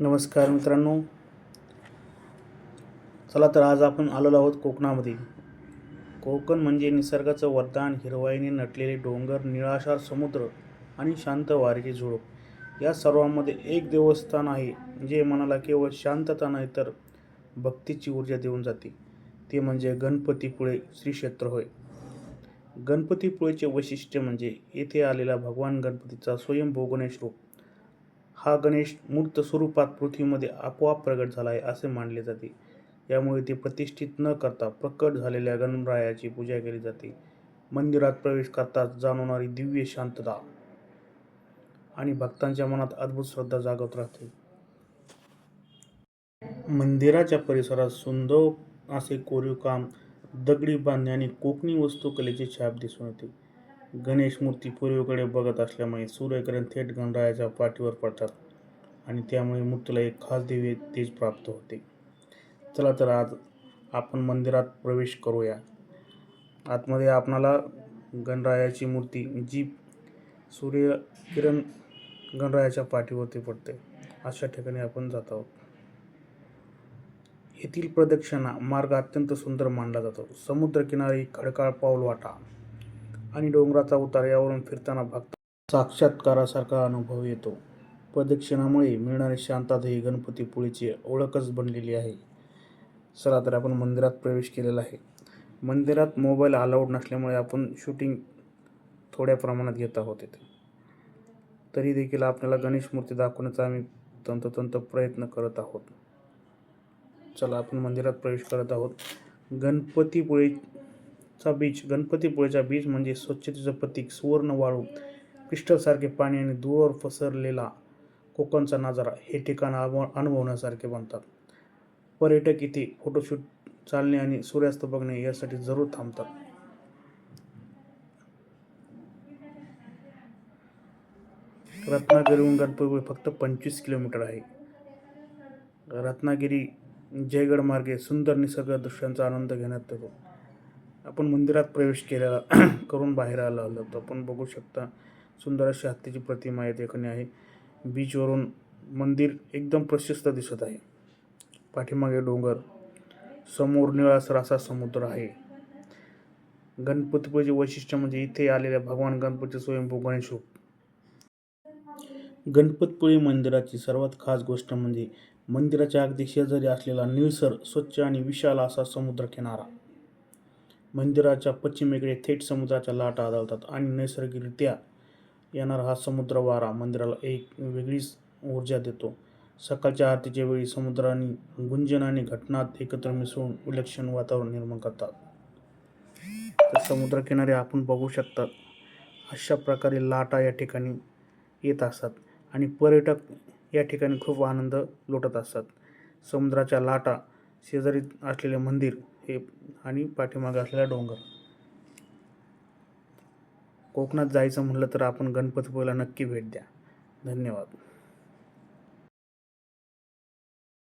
नमस्कार मित्रांनो. चला तर आज आपण आलेलो आहोत कोकणामध्ये. कोकण म्हणजे निसर्गाचं वरदान हिरवाईने नटलेले डोंगर निळाशार समुद्र आणि शांत वारीची झुळूक या सर्वांमध्ये एक देवस्थान आहे जे मनाला केवळ शांतता नाही तर भक्तीची ऊर्जा देऊन जाते. ते म्हणजे गणपतीपुळे श्री क्षेत्र होय गणपतीपुळेचे वैशिष्ट्य म्हणजे येथे आलेला भगवान गणपतीचा स्वयंभोगणेश रूप. हा गणेश मूर्त स्वरूपात पृथ्वीमध्ये आपोआप प्रगट झाला आहे असे मानले जाते. यामुळे ते प्रतिष्ठित न करता प्रकट झालेल्या गणरायाची पूजा केली जाते. मंदिरात प्रवेश करताच जाणवणारी दिव्य शांतता आणि भक्तांच्या मनात अद्भुत श्रद्धा जागत राहते. मंदिराच्या परिसरात सुंदर असे कोरीव काम दगडी बांधणे आणि कोकणी वस्तुकलेची छाप दिसून येते. गणेश मूर्ती पूर्वेकडे बघत असल्यामुळे सूर्यकिरण थेट गणरायाच्या पाठीवर पडतात आणि त्यामुळे मूर्तीला एक खास दिव्य तेज प्राप्त होते. चला तर आज आपण मंदिरात प्रवेश करूया. आतमध्ये आपणाला गणरायाची मूर्ती जी सूर्यकिरण गणरायाच्या पाठीवरती पडते अशा ठिकाणी आपण जात आहोत. येथील प्रदक्षिणा मार्ग अत्यंत सुंदर मानला जातो. समुद्रकिनारी खडकाळ पाऊल वाटा. आणि डोंगराचा उतार यावरून फिरताना भक्त साक्षात्कारासारखा अनुभव येतो. प्रदक्षिणामुळे मिळणारी शांतता ही गणपतीपुळेची ओळखच बनलेली आहे. चला तर आपण मंदिरात प्रवेश केलेला आहे. मंदिरात मोबाईल अलाउड नसल्यामुळे आपण शूटिंग थोड्या प्रमाणात घेत आहोत इथे. तरी देखील आपल्याला गणेश मूर्ती दाखवण्याचा आम्ही तंतोतंत प्रयत्न करत आहोत. चला आपण मंदिरात प्रवेश करत आहोत. चा बीच गणपतीपुळेचा बीच म्हणजे स्वच्छतेचं प्रतीक सुवर्ण वाळू. क्रिस्टलसारखे पाणी आणि दूरवर पसरलेला कोकणचा नजारा हे ठिकाण अनुभव अनुभवण्यासारखे बनतात. पर्यटक इथे फोटोशूट चालणे आणि सूर्यास्त बघणे यासाठी जरूर थांबतात. रत्नागिरीहून गणपतीपुळे फक्त पंचवीस किलोमीटर आहे. रत्नागिरी जयगड मार्गे सुंदर निसर्ग दृश्यांचा आनंद घेण्यात येतो. आपण मंदिरात प्रवेश केलेला करून बाहेर आलो आलो होतो आपण बघू शकता सुंदर अशी हत्तीची प्रतिमा आहे ठिकाणी आहे. बीचवरून मंदिर एकदम प्रशस्त दिसत आहे. पाठीमागे डोंगर समोर निळासर असा समुद्र आहे. गणपतीपुळेचे वैशिष्ट्य म्हणजे इथे आलेल्या भगवान गणपती स्वयंभू गणेश गणपतपुळे मंदिराची सर्वात खास गोष्ट म्हणजे मंदिराच्या अगदी शेजारी असलेला निळसर स्वच्छ आणि विशाल असा समुद्र किनारा. मंदिराच्या पश्चिमेकडे थेट समुद्राच्या लाटा आदळतात आणि नैसर्गिकरित्या येणारा हा समुद्र वारा मंदिराला एक वेगळीच ऊर्जा देतो. सकाळच्या आरतीच्या वेळी समुद्राने गुंजन आणि घटनात एकत्र मिसळून विलक्षण वातावरण निर्माण करतात. तर समुद्रकिनारे आपण बघू शकतात अशा प्रकारे लाटा या ठिकाणी येत असतात आणि पर्यटक या ठिकाणी खूप आनंद लुटत असतात. समुद्राच्या लाटा शेजारी असलेले मंदिर हे आणि पाठीमागे असलेला डोंगर. कोकणात जायचं म्हटलं तर आपण गणपतीपुळेला नक्की भेट द्या. धन्यवाद.